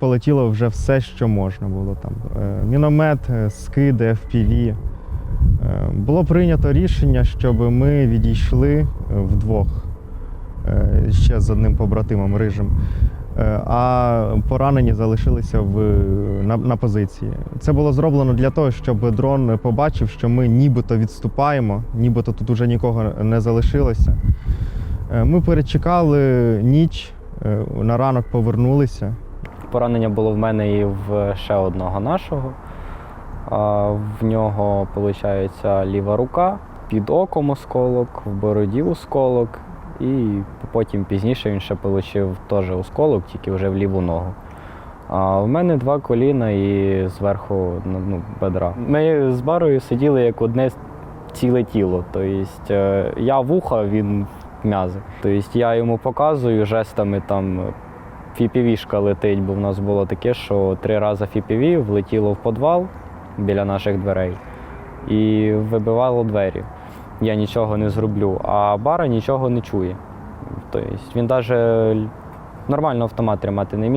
Полетіло вже все, що можна було там. Е, Міномет, е, скиди, FPV. Е, Було прийнято рішення, щоб ми відійшли вдвох ще з одним побратимом рижим. А поранені залишилися в, на, на позиції. Це було зроблено для того, щоб дрон побачив, що ми нібито відступаємо, нібито тут уже нікого не залишилося. Ми перечекали ніч, на ранок повернулися. Поранення було в мене і в ще одного нашого. В нього, виходить, ліва рука, під оком осколок, в бороді осколок, і потім пізніше він ще отримав теж осколок, тільки вже в ліву ногу. А в мене два коліна і зверху ну, ну, бедра. Ми з барою сиділи як одне ціле тіло. Тобто е, я вуха, він м'язи. Тобто я йому показую жестами там фіпівішка летить, бо в нас було таке, що три рази фіпіві влетіло в підвал біля наших дверей і вибивало двері. Я нічого не зроблю, а бара нічого не чує. Тобто він навіть нормально автомат тримати не міг.